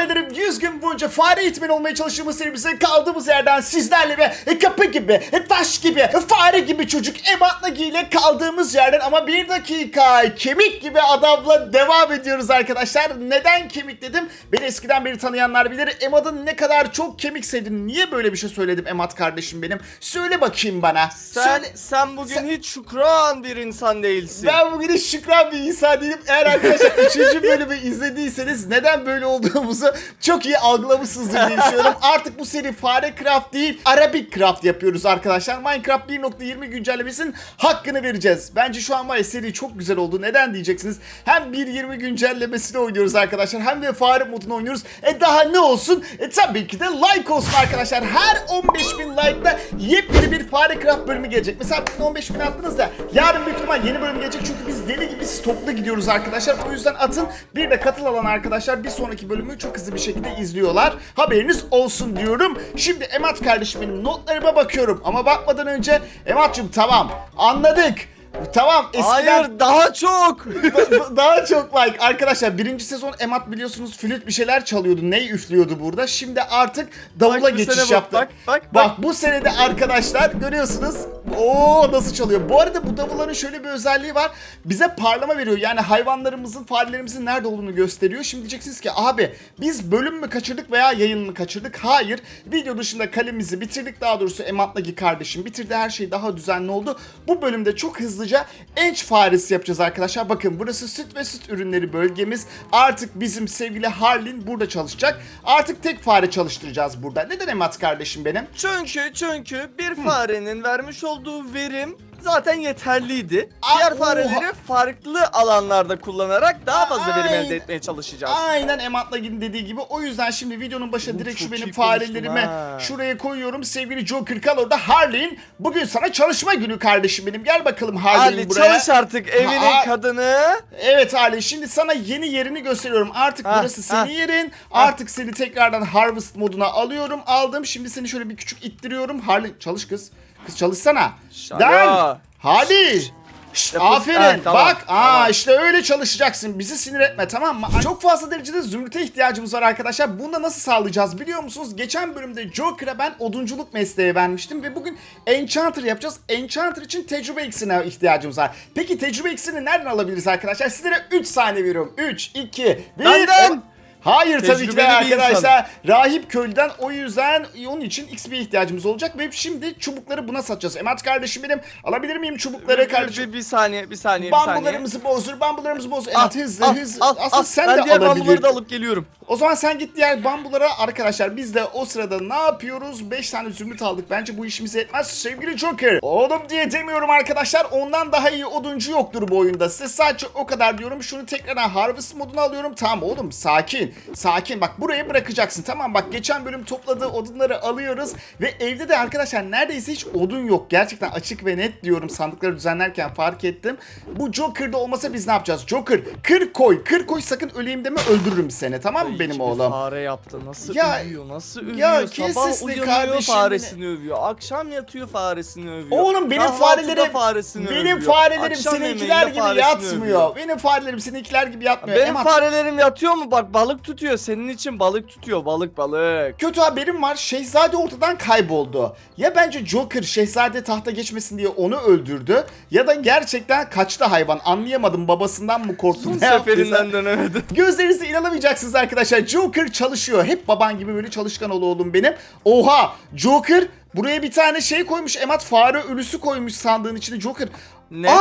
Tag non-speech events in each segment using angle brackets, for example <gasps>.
farelerim 100 gün boyunca fare eğitmeni olmaya çalıştığımız serimize kaldığımız yerden sizlerle ve kapı gibi, taş gibi, fare gibi çocuk Emat Nagi ile kaldığımız yerden ama bir dakika kemik gibi adamla devam ediyoruz arkadaşlar. Neden kemik dedim? Beni eskiden beri tanıyanlar bilir. Emad'ın ne kadar çok kemik sevdiğini. Niye böyle bir şey söyledim Emad kardeşim benim? Söyle bakayım bana. Sen Söyle. sen bugün Sen- hiç şükran bir insan değilsin. Ben bugün hiç şükran bir insan değilim. Eğer arkadaşlar 3. bölümü izlediyseniz neden böyle olduğumuzu çok iyi algılamışsınızdır diye düşünüyorum. <laughs> Artık bu seri fare craft değil Arabic craft yapıyoruz arkadaşlar. Minecraft 1.20 güncellemesinin hakkını vereceğiz. Bence şu an var seri çok güzel oldu. Neden diyeceksiniz? Hem 1.20 güncellemesini oynuyoruz arkadaşlar hem de fare modunu oynuyoruz. E daha ne olsun? E tabii ki de like olsun arkadaşlar. Her 15.000 like'da yepyeni bir fare craft bölümü gelecek. Mesela bugün 15.000 attınız da yarın büyük ihtimal yeni bölüm gelecek. Çünkü biz deli gibi stoklu gidiyoruz arkadaşlar. O yüzden atın bir de katıl alan arkadaşlar bir sonraki bölümü çok hızlı bir şekilde izliyorlar. Haberiniz olsun diyorum. Şimdi Emat kardeşim benim notlarıma bakıyorum. Ama bakmadan önce Emat'cığım tamam anladık. Tamam eskiden Hayır daha çok. <laughs> Da- daha çok like. Arkadaşlar birinci sezon Emat biliyorsunuz flüt bir şeyler çalıyordu. Ney üflüyordu burada. Şimdi artık davula Bak bu geçiş bak, yaptı. bak, bak, Bak bak. bu senede arkadaşlar görüyorsunuz. Oo nasıl çalıyor. Bu arada bu davulların şöyle bir özelliği var. Bize parlama veriyor. Yani hayvanlarımızın, farelerimizin nerede olduğunu gösteriyor. Şimdi diyeceksiniz ki abi biz bölüm mü kaçırdık veya yayın mı kaçırdık? Hayır. Video dışında kalemizi bitirdik. Daha doğrusu Emat'taki kardeşim bitirdi. Her şey daha düzenli oldu. Bu bölümde çok hızlıca enç faresi yapacağız arkadaşlar. Bakın burası süt ve süt ürünleri bölgemiz. Artık bizim sevgili Harlin burada çalışacak. Artık tek fare çalıştıracağız burada. Neden Emat kardeşim benim? Çünkü çünkü bir farenin vermiş olduğu verim zaten yeterliydi. Aa, Diğer oha. fareleri farklı alanlarda kullanarak daha fazla verim Aynen. elde etmeye çalışacağız. Aynen Emat Nagi'nin dediği gibi. O yüzden şimdi videonun başına direkt şu çok benim iyi konuştun farelerimi ha. şuraya koyuyorum. Sevgili Joker kal orada. Harlin bugün sana çalışma günü kardeşim benim. Gel bakalım Harlin Ali buraya. çalış artık evinin Ha- kadını. Evet Ali şimdi sana yeni yerini gösteriyorum. Artık Ha, burası ha. senin yerin. Artık seni tekrardan Harvest moduna alıyorum. Aldım. Şimdi seni şöyle bir küçük ittiriyorum. Harlin çalış kız. Kız çalışsana. Lan. Hadi. Şşt, aferin. Ha, tamam, Bak, aa tamam. işte öyle çalışacaksın. Bizi sinir etme tamam mı? Çok fazla derecede zümrüte ihtiyacımız var arkadaşlar. Bunu da nasıl sağlayacağız biliyor musunuz? Geçen bölümde Joker'a ben odunculuk mesleği vermiştim ve bugün Enchanter yapacağız. Enchanter için tecrübe iksirine ihtiyacımız var. Peki tecrübe iksirini nereden alabiliriz arkadaşlar? Sizlere 3 saniye veriyorum. 3, 2, 1. Benden. Hayır tabii ki de Tecrübeli bir arkadaşlar. Rahip köylüden o yüzden onun için XP ihtiyacımız olacak ve şimdi çubukları buna satacağız. Emat kardeşim benim alabilir miyim çubukları Bir, kardeşim? bir, bir saniye bir saniye bir saniye. Bambularımızı bozdur, bambularımızı bozdur. Emat hızlı al, hızlı. al, Aslında al. sen ben de diğer bambuları da alıp geliyorum. O zaman sen git diğer bambulara arkadaşlar biz de o sırada ne yapıyoruz? 5 tane zümrüt aldık. Bence bu işimize yetmez sevgili Joker. Oğlum diye demiyorum arkadaşlar. Ondan daha iyi oduncu yoktur bu oyunda. Size sadece o kadar diyorum. Şunu tekrardan Harvest moduna alıyorum. Tamam oğlum sakin. Sakin. Bak buraya bırakacaksın. Tamam bak geçen bölüm topladığı odunları alıyoruz. Ve evde de arkadaşlar neredeyse hiç odun yok. Gerçekten açık ve net diyorum. Sandıkları düzenlerken fark ettim. Bu Joker'da olmasa biz ne yapacağız? Joker kır koy. Kır koy sakın öleyim deme öldürürüm seni. Tamam mı benim oğlum? Fare yaptı. Nasıl Ya- övüyor? Nasıl övüyor? ya Sabah uyanıyor kardeşim faresini övüyor. Akşam yatıyor faresini övüyor. Oğlum benim farelerim faresini benim övüyor. farelerim Akşam seninkiler gibi yatmıyor. övüyor. Benim farelerim seninkiler gibi yatmıyor. Benim Emat, farelerim yatıyor mu? Bak balık tutuyor. Senin için balık tutuyor. Balık balık. kötü haberim var. Şehzade ortadan kayboldu. Ya bence Joker Şehzade tahta geçmesin diye onu öldürdü ya da gerçekten kaçtı hayvan. Anlayamadım babasından mı korktu Son ne yaptıysa. seferinden dönemedi. <laughs> Gözlerinize inanamayacaksınız arkadaşlar. Joker çalışıyor. Hep baban gibi böyle çalışkan ol oğlum benim. Oha! Joker buraya bir tane şey koymuş. Emat fare ölüsü koymuş sandığın içine Joker. Ne? Aa!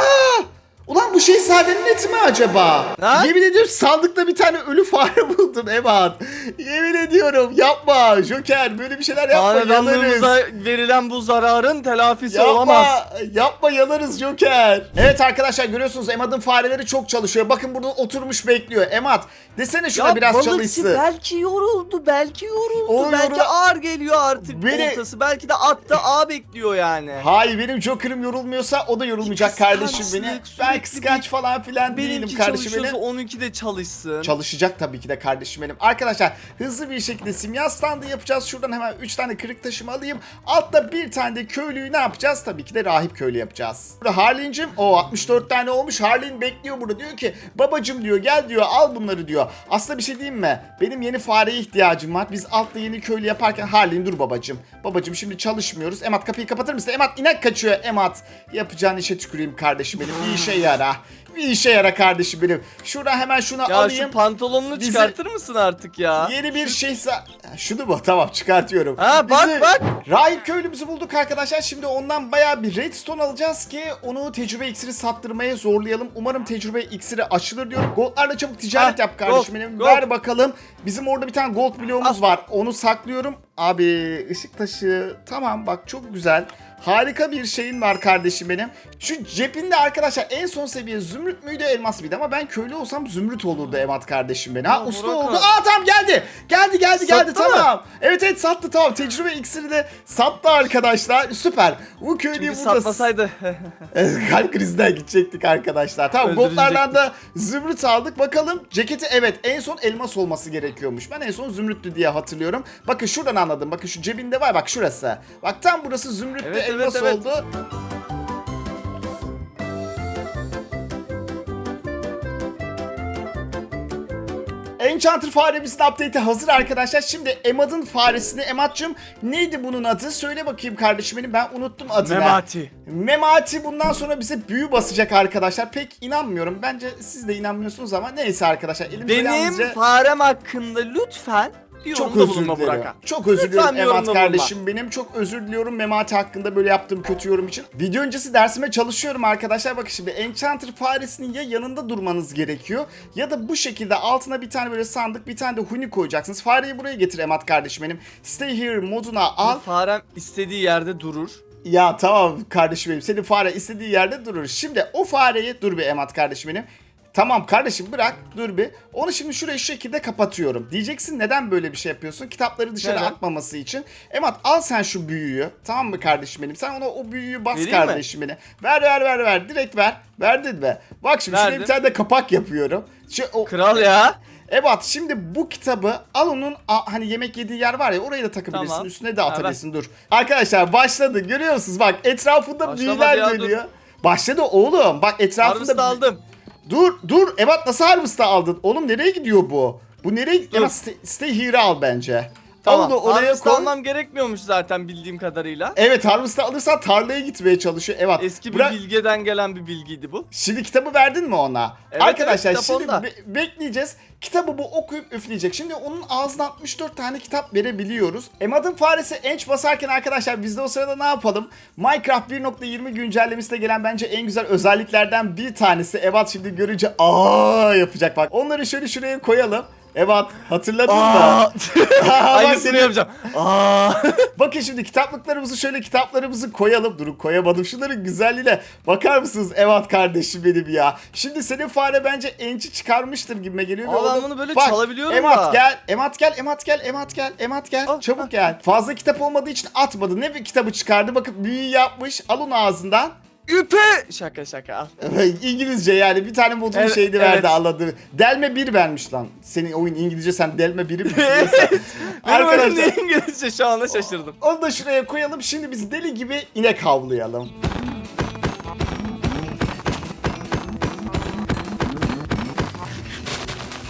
Ulan bu şey sadenin eti mi acaba? Ha? Yemin ediyorum sandıkta bir tane ölü fare <laughs> buldun Emat. Yemin ediyorum yapma Joker böyle bir şeyler yapma. Hanedanlığımıza verilen bu zararın telafisi Yapma, olamaz. yapma yanarız Joker. Evet arkadaşlar görüyorsunuz Emad'ın fareleri çok çalışıyor. Bakın burada oturmuş bekliyor. Emad desene şuna biraz balıkçı çalışsın. belki yoruldu, belki yoruldu. O belki yorul- ağır geliyor artık Beni- oltası. Belki de atta ağ bekliyor yani. Hayır benim Joker'ım yorulmuyorsa o da yorulmayacak kardeşim beni. Kıskançlık, kadar kıskanç falan filan değilim Benimki kardeşim çalışıyorsa benim. onunki de çalışsın. Çalışacak tabii ki de kardeşim benim. Arkadaşlar hızlı bir şekilde simya standı yapacağız. Şuradan hemen 3 tane kırık taşımı alayım. Altta bir tane de köylüyü ne yapacağız? Tabii ki de rahip köylü yapacağız. Burada Harlin'cim o 64 tane olmuş. Harlin bekliyor burada. Diyor ki babacım diyor gel diyor al bunları diyor. Aslında bir şey diyeyim mi? Benim yeni fareye ihtiyacım var. Biz altta yeni köylü yaparken Harlin dur babacım. Babacım şimdi çalışmıyoruz. Emat kapıyı kapatır mısın? Emat inek kaçıyor. Emat yapacağın işe tüküreyim kardeşim benim. Bir işe yara. Bir işe yara kardeşim benim. Şuradan hemen şunu Ya alayım. şu pantolonunu Bizi- çıkartır mısın artık ya? Yeni bir şeyse... Şunu mu? Tamam çıkartıyorum. Ha, bak, Bizi- bak. Rahip köylümüzü bulduk arkadaşlar. Şimdi ondan bayağı bir redstone alacağız ki onu tecrübe iksiri sattırmaya zorlayalım. Umarım tecrübe iksiri açılır diyorum. Goldlarla çabuk ticaret Ha, yap kardeşim gold, benim. gold. Ver bakalım. Bizim orada bir tane gold bloğumuz Al. var. Onu saklıyorum. Abi ışık taşı. Tamam bak çok güzel. Harika bir şeyin var kardeşim benim. Şu cepinde arkadaşlar en son seviye zümrüt müydü elmas mıydı ama ben köylü olsam zümrüt olurdu Emat kardeşim benim. Ha Aa, usta oldu. Aa tamam geldi. Geldi geldi geldi Sattı mı? tamam. Evet evet sattı tamam. Tecrübe iksiri de sattı arkadaşlar. Süper. Bu köylüyü Çünkü burada satmasaydı. <laughs> kalp krizinden gidecektik arkadaşlar. Tamam goldlardan da zümrüt aldık. Bakalım ceketi evet en son elmas olması gerekiyormuş. Ben en son zümrüttü diye hatırlıyorum. Bakın şuradan anladım. Bakın şu cebinde var bak şurası. Bak tam burası zümrütlü Evet, evet, elmas evet. oldu. Enchanter faremizin update'i hazır arkadaşlar. Şimdi Emad'ın faresini Emad'cığım neydi bunun adı? Söyle bakayım kardeşim benim ben unuttum adını. Memati. Memati bundan sonra bize büyü basacak arkadaşlar. Pek inanmıyorum. Bence siz de inanmıyorsunuz ama neyse arkadaşlar. Elimizde Benim yalnızca... farem hakkında lütfen bir Çok yorumda özür bulunma dilerim. Burak'a. Çok özür Lütfen diliyorum bir Emat yorumda kardeşim benim. Çok özür diliyorum Memati hakkında böyle yaptığım kötü yorum için. Video öncesi dersime çalışıyorum arkadaşlar. Bakın şimdi Enchanter faresinin ya yanında durmanız gerekiyor ya da bu şekilde altına bir tane böyle sandık bir tane de huni koyacaksınız. Fareyi buraya getir Emat kardeşim benim. Stay here moduna al. Bu Farem istediği yerde durur. Ya tamam kardeşim benim. Senin fare istediği yerde durur. Şimdi o fareyi dur bir Emat kardeşim benim. Tamam kardeşim bırak dur bir. Onu şimdi şuraya şu şekilde kapatıyorum. Diyeceksin neden böyle bir şey yapıyorsun? Kitapları dışarı Neden? atmaması için. Emat al sen şu büyüyü. Tamam mı kardeşim benim? Sen ona o büyüyü bas Vereyim mi? kardeşim benim. Ver ver ver ver. Direkt ver. Verdin mi? Bak şimdi şuraya Verdim. bir tane de kapak yapıyorum. Şu, o, Kral ya. Evet şimdi bu kitabı al onun a- hani yemek yediği yer var ya oraya da takabilirsin. Tamam. Üstüne de Ha, atabilirsin dur. Arkadaşlar başladı görüyor musunuz? Bak etrafında Başlamadı büyüler ya, dur. dönüyor. Başladı oğlum. Bak etrafında... Harvest aldım. Dur dur. Evet nasıl Harvest'ı aldın? Oğlum nereye gidiyor bu? Bu nereye... Dur. Stay, stay here'ı al bence. Tamam. Da oraya Harvest koy. almam gerekmiyormuş zaten bildiğim kadarıyla. Evet Harvest'ı alırsan tarlaya gitmeye çalışıyor. Evet. Eski bir Bırak- bilgeden gelen bir bilgiydi bu. Şimdi kitabı verdin mi ona? Evet, Arkadaşlar evet, kitap şimdi onda. be- bekleyeceğiz. Kitabı bu okuyup üfleyecek. Şimdi onun ağzına 64 tane kitap verebiliyoruz. Emad'ın faresi enç basarken arkadaşlar biz de o sırada ne yapalım? Minecraft 1.20 güncellemesine gelen bence en güzel özelliklerden bir tanesi. Emad şimdi görünce aa yapacak bak. Onları şöyle şuraya koyalım. Emad hatırladın mı? Aa. <laughs> Aa, bak Aynısını şimdi- yapacağım. Aa. <laughs> Bakın şimdi kitaplıklarımızı şöyle kitaplarımızı koyalım. Durun koyamadım. Şunların güzelliğine bakar mısınız Evat kardeşim benim ya. Şimdi senin fare bence enci çıkarmıştır gibime geliyor. Aa, ben bunu böyle Bak, çalabiliyorum Emat da. gel, Emat gel, Emat gel, Emat gel, Emat gel. Ah, Çabuk gel. Fazla kitap olmadığı için atmadı. Ne bir kitabı çıkardı. Bakın büyü yapmış. Al onu ağzından. Üpe. Şaka şaka al. <laughs> İngilizce yani bir tane modun Evet, şeyini verdi evet. anladı. Delme 1 vermiş lan. Senin oyun İngilizce sen delme 1'i mi biliyorsun? Benim <laughs> Arkadaşlar İngilizce şu anda şaşırdım. Onu da şuraya koyalım. Şimdi biz deli gibi inek havlayalım.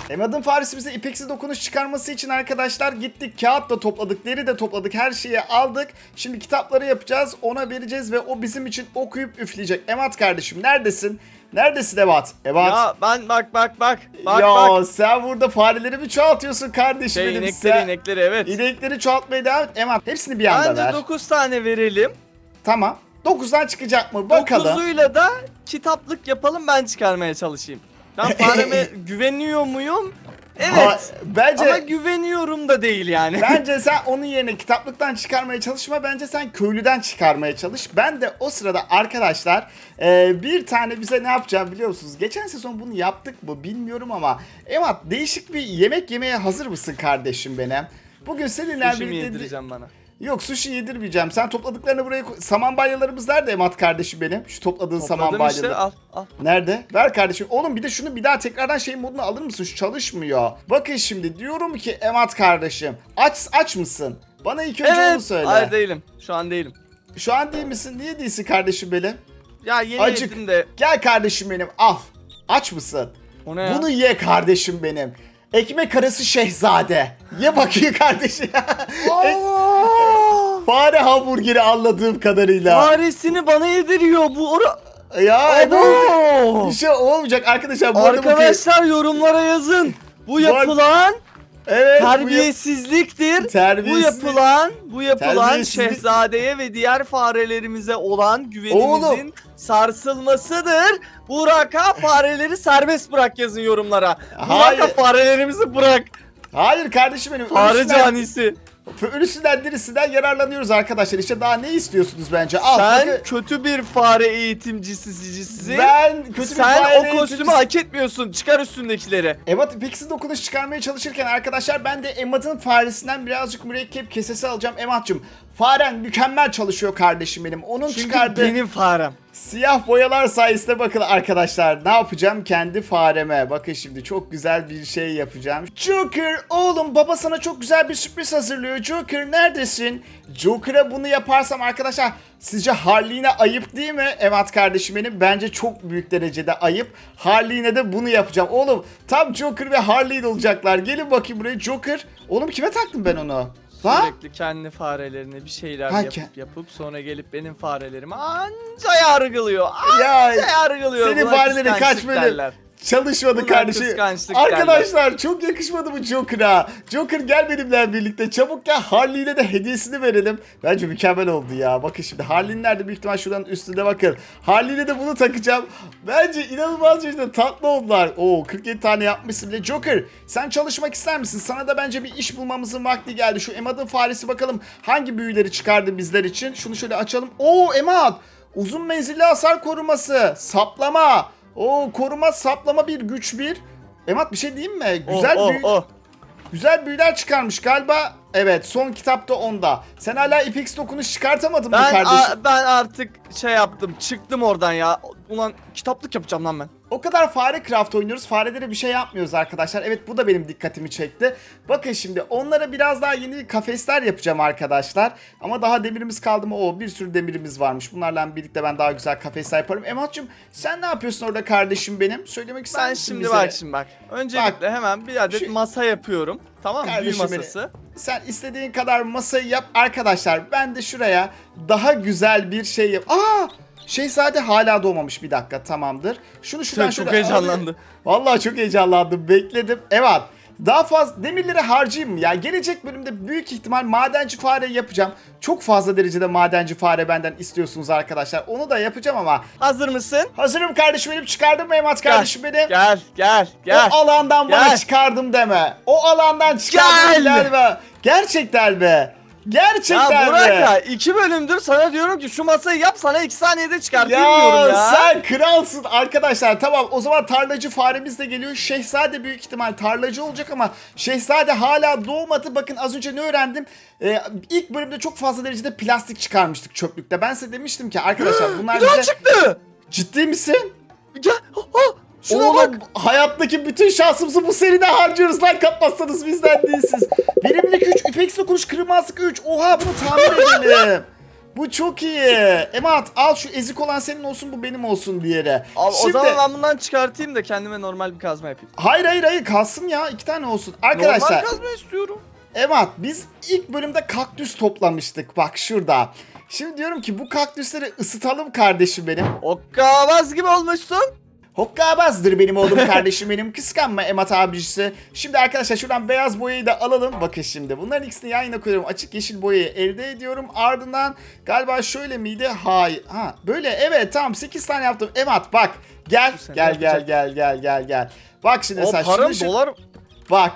Emad'ın Farisi bize ipeksi dokunuş çıkarması için arkadaşlar gittik kağıt da topladık, deri de topladık, her şeyi aldık. Şimdi kitapları yapacağız, ona vereceğiz ve o bizim için okuyup üfleyecek. Emad kardeşim neredesin? Neredesin Emad? Emad. Ya ben bak bak bak. Bak ya bak. sen burada fareleri mi çoğaltıyorsun kardeşim Şey benim? inekleri Sen- inekleri evet. İnekleri çoğaltmaya devam et. Emad hepsini bir anda Bence ver. 9 tane verelim. Tamam. 9'dan çıkacak mı? Bakalım. 9'uyla da kitaplık yapalım ben çıkarmaya çalışayım. Ben fareme güveniyor muyum? Evet. Ha, bence Ama güveniyorum da değil yani. <laughs> bence sen onun yerine kitaplıktan çıkarmaya çalışma. Bence sen köylüden çıkarmaya çalış. Ben de o sırada arkadaşlar e, bir tane bize ne yapacağım biliyor musunuz? Geçen sezon bunu yaptık mı bilmiyorum ama Emat değişik bir yemek yemeye hazır mısın kardeşim benim? Bugün seninle Sushi mi birlikte yedireceğim bana? Yok sushi yedirmeyeceğim. Sen topladıklarını buraya koy. Saman balyalarımız nerede Emat kardeşim benim? Şu topladığın saman Topladım işte balyaları. al al. Nerede? Ver kardeşim. Oğlum bir de şunu bir daha tekrardan şey moduna alır mısın? Şu çalışmıyor. Bakın şimdi diyorum ki Emat kardeşim. Aç aç mısın? Bana ilk önce onu söyle. Hayır değilim. Şu an değilim. Şu an değil misin? Niye değilsin kardeşim benim? Ya yeni Acık. yedim de. Gel kardeşim benim al. Aç mısın? O ne ya? Bunu ye kardeşim benim. Ekmek arası şehzade. Ye bakayım kardeşim. <laughs> Fare hamburgeri anladığım kadarıyla. Faresini bana yediriyor bu ora. Ya evet. Abo! Bir şey olmayacak arkadaşlar. Bu arada bu Arkadaşlar yorumlara yazın. Bu yapılan evet, bu terbiyesizliktir. Bu Terbiyesiz- yapılan, bu yapılan Terbiyesizlik- şehzadeye ve diğer farelerimize olan güvenimizin sarsılmasıdır. Burak'a fareleri serbest bırak yazın yorumlara. Hayır. Burak'a farelerimizi bırak. Hayır kardeşim benim. Fare Ölüsünden, canisi. Ölüsünden dirisinden yararlanıyoruz arkadaşlar. İşte daha ne istiyorsunuz bence? Al. Sen bakın. kötü bir fare eğitimcisisin. ben kötü bir Sen fare o kostümü eğitimcisi- hak etmiyorsun. Çıkar üstündekileri. Emat Pixie dokunuş çıkarmaya çalışırken arkadaşlar ben de Emat'ın faresinden birazcık mürekkep kesesi alacağım. Emat'cığım faren mükemmel çalışıyor kardeşim benim. Onun Çünkü çıkardığı benim farem. siyah boyalar sayesinde bakın arkadaşlar ne yapacağım kendi fareme. Bakın şimdi çok güzel bir şey yapacağım. Joker oğlum baba sana çok güzel bir sürpriz hazırlıyor. Joker neredesin? Joker'a bunu yaparsam arkadaşlar sizce Harley'ine ayıp değil mi? Emat kardeşim benim bence çok büyük derecede ayıp. Harley'ine de bunu yapacağım. Oğlum tam Joker ve Harley olacaklar. Gelin bakayım buraya Joker. Oğlum kime taktım ben onu? Ha? Sürekli kendi farelerine bir şeyler Ha, yapıp ke- yapıp sonra gelip benim farelerimi anca yargılıyor. Ya Anca yargılıyor. senin Buna farelerin kıskançlık kaç bölüm? derler. Çalışmadı kardeşim. Arkadaşlar çok yakışmadı bu Joker'a. Joker gel benimle birlikte. Çabuk gel Harley'le de hediyesini verelim. Bence mükemmel oldu ya. Bakın şimdi Harley'nin nerede büyük ihtimal şuradan üstünde bakın. Harley'le de bunu takacağım. Bence inanılmaz derecede tatlı oldular. Oo 47 tane yapmışsın bile. Joker sen çalışmak ister misin? Sana da bence bir iş bulmamızın vakti geldi. Şu Emad'ın faresi bakalım hangi büyüleri çıkardı bizler için. Şunu şöyle açalım. Oo Emad uzun menzilli hasar koruması. Saplama. Oo koruma saplama bir güç bir. Emat bir şey diyeyim mi? Güzel oh, büyü- oh, oh. güzel büyüler çıkarmış galiba. Evet son kitapta onda. Sen hala Ipix dokunuş çıkartamadın mı Ben, kardeşim? a- ben artık şey yaptım. Çıktım oradan ya. Ulan kitaplık yapacağım lan ben. O kadar fare craft oynuyoruz. Farelere bir şey yapmıyoruz arkadaşlar. Evet bu da benim dikkatimi çekti. Bakın şimdi onlara biraz daha yeni kafesler yapacağım arkadaşlar. Ama daha demirimiz kaldı mı? O bir sürü demirimiz varmış. Bunlarla birlikte ben daha güzel kafesler yaparım. Emat'cığım sen ne yapıyorsun orada kardeşim benim? Söylemek ister Ben misin şimdi bize? bak şimdi bak. Öncelikle hemen bir adet Şu- masa yapıyorum. Tamam? Büyü Kardeşim benim. masası. Sen istediğin kadar masayı yap arkadaşlar. Ben de şuraya daha güzel bir şey yap. Aa! Şehzade hala doğmamış bir dakika tamamdır. Şunu şuradan Çok, şöyle çok heyecanlandı. Vallahi çok heyecanlandım. Bekledim. Evet. Daha fazla demirleri harcayayım mı ya? Gelecek bölümde büyük ihtimal madenci fare yapacağım. Çok fazla derecede madenci fare benden istiyorsunuz arkadaşlar. Onu da yapacağım ama. Hazır mısın? Hazırım kardeşim benim çıkardım mı Emat kardeşim benim? Gel gel gel. O alandan bana Gel. çıkardım deme. O alandan çıkardım Gel. deme. Gerçekten be. Gerçekten Ya. Burak ya iki bölümdür sana diyorum ki şu masayı yap sana iki saniyede çıkartayım Ya, diyorum ya. sen kralsın arkadaşlar. Tamam o zaman tarlacı faremiz de geliyor. Şehzade büyük ihtimal tarlacı olacak ama Şehzade hala doğmadı. Bakın az önce ne öğrendim? Ee, ilk bölümde çok fazla derecede plastik çıkarmıştık çöplükte. Ben size demiştim ki arkadaşlar <gasps> bunlar bize... çıktı. Ciddi misin? Gel. Ha, şuna Oğlum bak. hayattaki bütün şansımızı bu seride harcıyoruz lan kapmazsanız bizden değilsiniz. Verimlilik 3, İpex dokunuş, kırılmazlık 3. Oha bunu tamir edelim. Bu çok iyi. Emat al şu ezik olan senin olsun bu benim olsun diğeri. Abi, Şimdi- O zaman ben bundan çıkartayım da kendime normal bir kazma yapayım. Hayır hayır hayır kalsın ya iki tane olsun. Arkadaşlar Normal kazma istiyorum. Emat biz ilk bölümde kaktüs toplamıştık bak şurada. Şimdi diyorum ki bu kaktüsleri ısıtalım kardeşim benim. Okkavaz gibi olmuşsun. Hokkabazdır benim oğlum <laughs> kardeşim benim. Kıskanma Emat abicisi. Şimdi arkadaşlar şuradan beyaz boyayı da alalım. Bakın şimdi bunların ikisini yan yana koyuyorum. Açık yeşil boyayı elde ediyorum. Ardından galiba şöyle miydi? Hayır. Ha böyle evet tamam 8 tane yaptım. Emat bak. Gel gel gel gel gel gel gel. Bak şimdi O param şunu şu- dolar. Bak.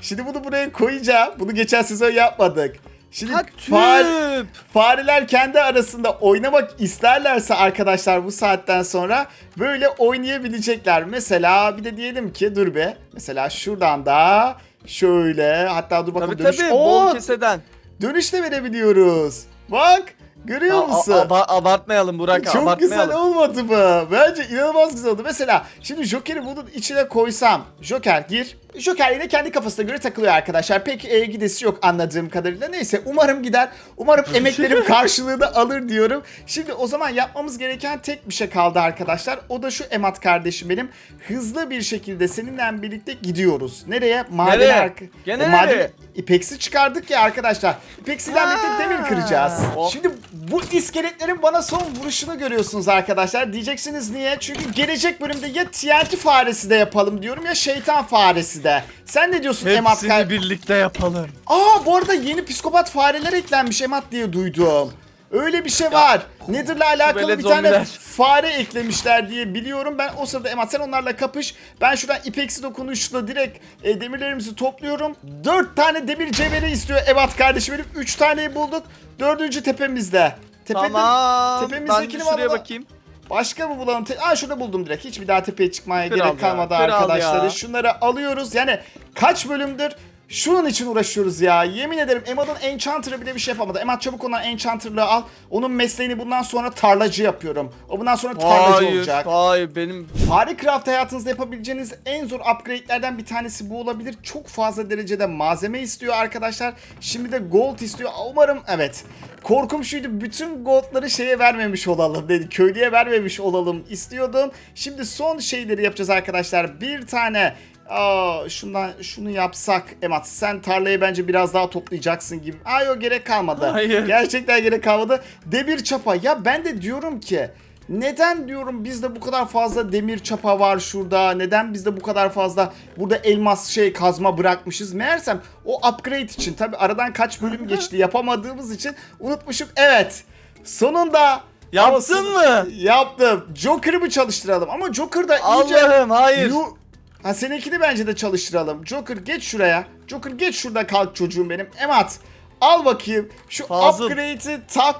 Şimdi bunu buraya koyacağım. Bunu geçen sezon yapmadık. Şimdi fare- Tüp. fareler kendi arasında oynamak isterlerse arkadaşlar bu saatten sonra böyle oynayabilecekler. Mesela bir de diyelim ki dur be. Mesela şuradan da şöyle hatta dur bakalım Tabii dönüş. tabii Oo, bol keseden. dönüş de verebiliyoruz. Bak görüyor A- musun? a- aba- abartmayalım Burak Çok abartmayalım. güzel olmadı mı? Bence inanılmaz güzel oldu. Mesela şimdi Joker'i bunun içine koysam. Joker gir. Joker yine kendi kafasına göre takılıyor arkadaşlar. Pek e, gidesi yok anladığım kadarıyla. Neyse umarım gider. Umarım <laughs> emeklerim karşılığını alır diyorum. Şimdi o zaman yapmamız gereken tek bir şey kaldı arkadaşlar. O da şu Emat kardeşim benim. Hızlı bir şekilde seninle birlikte gidiyoruz. Nereye? Maden Nereye? arka- Gene E, maden- nereye? İpeksi çıkardık ya arkadaşlar. İpeksi'den birlikte demir kıracağız. Hop. Şimdi bu iskeletlerin bana son vuruşunu görüyorsunuz arkadaşlar. Diyeceksiniz niye? Çünkü gelecek bölümde ya TNT faresi de yapalım diyorum ya şeytan faresi de. Sen ne diyorsun Emat? Hepsini birlikte yapalım. Aa bu arada yeni psikopat fareler eklenmiş Emat diye duydum. Öyle bir şey var. Nether'la alakalı velet bir tane zombiler. fare eklemişler diye biliyorum. Ben o sırada Emat sen onlarla kapış. Ben şuradan ipeksi dokunuşla direkt e, demirlerimizi topluyorum. 4 tane demir cevheri istiyor Emat kardeşim benim. 3 taneyi bulduk. Dördüncü tepemizde. Tepede, tamam. Ben de tepemizdekini şuraya bakayım. Başka mı bulalım? Te- Aa şurada buldum direkt. Hiçbir daha tepeye çıkmaya Kral gerek ya, kalmadı kral arkadaşlar. ya. Şunları alıyoruz. Yani kaç bölümdür şunun için uğraşıyoruz ya. Yemin ederim Emad'ın Enchanter'ı bile bir şey yapamadı. Emad çabuk ondan Enchanter'lığı al. Onun mesleğini bundan sonra tarlacı yapıyorum. O bundan sonra tarlacı Hayır, olacak. hayır benim Farecraft hayatınızda yapabileceğiniz en zor upgrade'lerden bir tanesi bu olabilir. Çok fazla derecede malzeme istiyor arkadaşlar. Şimdi de gold istiyor. Umarım evet. Korkum şuydu bütün goldları şeye vermemiş olalım dedi. Köylüye vermemiş olalım istiyordum. Şimdi son şeyleri yapacağız arkadaşlar. Bir tane Aa, şundan şunu yapsak Emat sen tarlayı bence biraz daha toplayacaksın gibi. Aa yok gerek kalmadı. Hayır. Gerçekten gerek kalmadı. Demir çapa. Ya ben de diyorum ki neden diyorum bizde bu kadar fazla demir çapa var şurada? Neden bizde bu kadar fazla burada elmas şey kazma bırakmışız? Meğersem o upgrade için tabi aradan kaç bölüm <laughs> geçti yapamadığımız için unutmuşum. Evet. Sonunda Yaptın mı? Yaptım. Joker'ı mı çalıştıralım? Ama Joker da iyice Allah'ım hayır. Yu- Ha seninkini bence de çalıştıralım. Joker geç şuraya. Joker geç şurada kalk çocuğum benim. Emat al bakayım. Şu Fazıl. upgrade'i tak.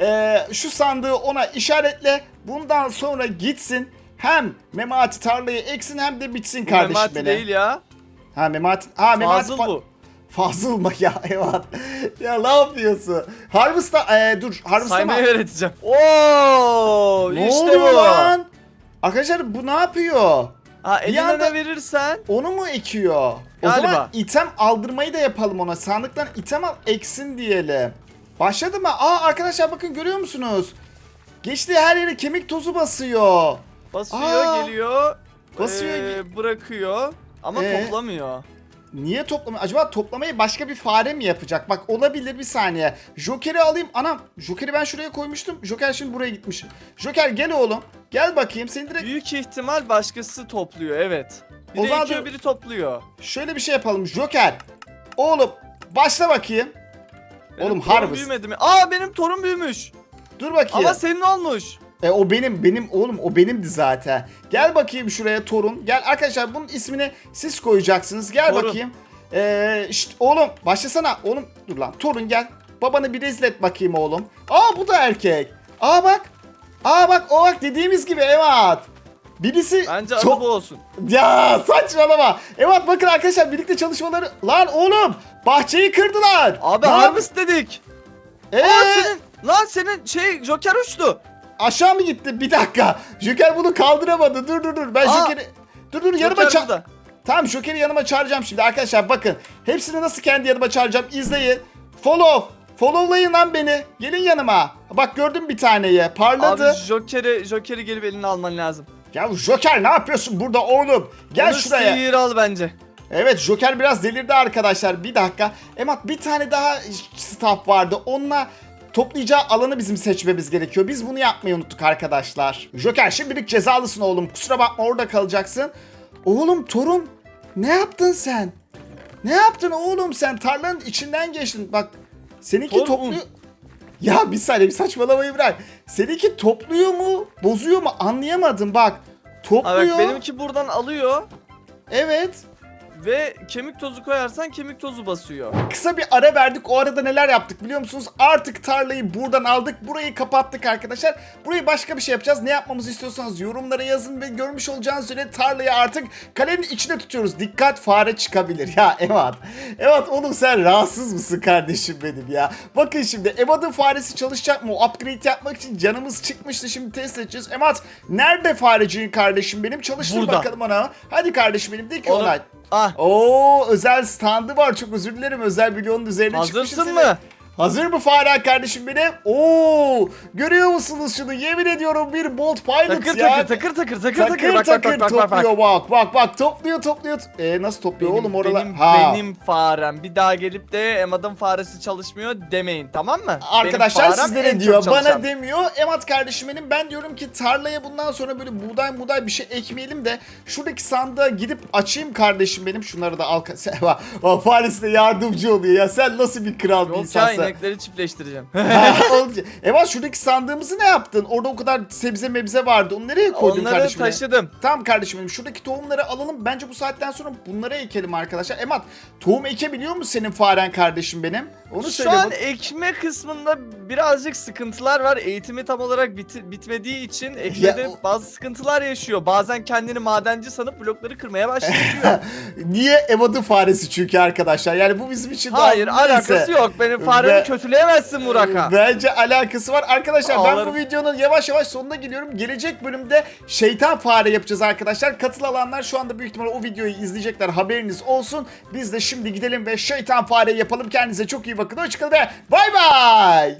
Ee, şu sandığı ona işaretle. Bundan sonra gitsin. Hem Memati tarlayı eksin hem de bitsin Bu kardeşim Memati benim. değil ya. Ha Memati. Ha Memati. Fazıl bu. Fazıl mı <laughs> ya Emat? ya ne yapıyorsun? Harvest'a ee, dur Harvest'a? Saymayı öğreteceğim. Oo, Ne işte oluyor bu. lan? Arkadaşlar bu ne yapıyor? Ha eline anda- ne verirsen. Onu mu ekiyor? O Galiba. zaman item aldırmayı da yapalım ona. Sandıktan item al eksin diyelim. Başladı mı? Aa arkadaşlar bakın görüyor musunuz? Geçti her yere kemik tozu basıyor. Basıyor Aa. geliyor. Basıyor, ee, bırakıyor. Ama Ee? toplamıyor. Niye toplamıyor? Acaba toplamayı başka bir fare mi yapacak? Bak olabilir bir saniye. Joker'i alayım. Anam Joker'i ben şuraya koymuştum. Joker şimdi buraya gitmiş. Joker gel oğlum. Gel bakayım. Seni direkt Büyük ihtimal başkası topluyor evet. O Biri zaman ekiyor biri topluyor. şöyle bir şey yapalım. Joker. Oğlum başla bakayım. Benim Oğlum harvest. büyümedi mi? Aa benim torun büyümüş. Dur bakayım. Ama senin olmuş. E o benim benim oğlum o benimdi zaten. Gel bakayım şuraya torun. Gel arkadaşlar bunun ismini siz koyacaksınız. Gel Torun. bakayım. Ee, şşt, oğlum başlasana. Oğlum dur lan torun gel. Babanı bir rezil et bakayım oğlum. Aa bu da erkek. Aa bak. Aa bak o bak dediğimiz gibi evet. Birisi Bence adı çok- bu olsun. Ya saçmalama. Evet bakın arkadaşlar birlikte çalışmaları. Lan oğlum bahçeyi kırdılar. Abi Lan, harvest dedik. ee, Aa senin lan senin şey Joker uçtu. Aşağı mı gitti? Bir dakika. Joker bunu kaldıramadı. Dur dur dur. Ben Aa, Joker'i... Dur dur yanıma Joker ça- burada. Tamam Joker'i yanıma çağıracağım şimdi arkadaşlar bakın. Hepsini nasıl kendi yanıma çağıracağım izleyin. Follow. Followlayın lan beni. Gelin yanıma. Bak gördüm bir taneyi. Parladı. Abi Joker'i Joker'i gelip eline alman lazım. Ya Joker ne yapıyorsun burada oğlum? Gel Onu şuraya. sihir al bence. Evet Joker biraz delirdi arkadaşlar. Bir dakika. Emat bir tane daha staff vardı. Onunla toplayacağı alanı bizim seçmemiz gerekiyor. Biz bunu yapmayı unuttuk arkadaşlar. Joker şimdilik cezalısın oğlum. Kusura bakma orada kalacaksın. Oğlum torun ne yaptın sen? Ne yaptın oğlum sen? Tarlanın içinden geçtin. Bak seninki Torun. topluyor. Ya bir saniye bir saçmalamayı bırak. Seninki topluyor mu? Bozuyor mu? Anlayamadım bak. Ha Topluyor. bak benimki buradan alıyor. Evet. Ve kemik tozu koyarsan kemik tozu basıyor. Kısa bir ara verdik. O arada neler yaptık biliyor musunuz? Artık tarlayı buradan aldık. Burayı kapattık arkadaşlar. Burayı başka bir şey yapacağız. Ne yapmamızı istiyorsanız yorumlara yazın ve görmüş olacağınız üzere tarlayı artık kalenin içine tutuyoruz. Dikkat fare çıkabilir. Ya Evat. Evat oğlum sen rahatsız mısın kardeşim benim ya? Bakın şimdi Evat'ın faresi çalışacak mı? O upgrade yapmak için canımız çıkmıştı. Şimdi test edeceğiz. Evat nerede fareciğin kardeşim benim? Çalıştır Burada. bakalım ona. Hadi kardeşim benim. De ki Oğlum, ona. Ah Oo özel standı var. Çok özür dilerim. Özel milyonun üzerine hazırsın senin. mı? Hazır mı fare kardeşim benim? Oo görüyor musunuz şunu? Yemin ediyorum bir Bolt Pilot Takır ya. takır takır takır takır takır Takır bak takır bak bak topluyor bak bak bak topluyor topluyor. E nasıl topluyor Benim, oğlum oralar? benim, ha. benim farem. Bir daha gelip de Emad'ın faresi çalışmıyor demeyin tamam mı? Arkadaşlar sizlere diyor bana demiyor. Emat kardeşim benim ben diyorum ki tarlaya bundan sonra böyle buğday buğday bir şey ekmeyelim de şuradaki sandığa gidip açayım kardeşim benim şunları da al. <laughs> Paris de yardımcı oluyor ya sen nasıl bir kral bir insansın. İnekleri çiftleştireceğim. <laughs> Evat şuradaki sandığımızı ne yaptın? Orada o kadar sebze mebze vardı. Onu nereye koydun Onları kardeşim? benim? taşıdım. Tamam kardeşim benim. Şuradaki tohumları alalım. Bence bu saatten sonra bunları ekelim arkadaşlar. Emat tohum ekebiliyor mu senin faren kardeşim benim? Onu Şu söyle. an bak- ekme kısmında birazcık sıkıntılar var. Eğitimi tam olarak biti- bitmediği için ekmede o- bazı sıkıntılar yaşıyor. Bazen kendini madenci sanıp blokları kırmaya başlıyor. <laughs> Niye Evat'ın faresi çünkü arkadaşlar. Yani bu bizim için daha Hayır neyse. alakası yok. Benim faremi Kötüleyemezsin Muraka. Bence alakası var. Arkadaşlar ben Ağlarım. bu videonun yavaş yavaş sonuna geliyorum. Gelecek bölümde şeytan fare yapacağız arkadaşlar. Katıl alanlar şu anda büyük ihtimalle o videoyu izleyecekler. Haberiniz olsun. Biz de şimdi gidelim ve şeytan fare yapalım. Kendinize çok iyi bakın. Hoşçakalın ve bay bay.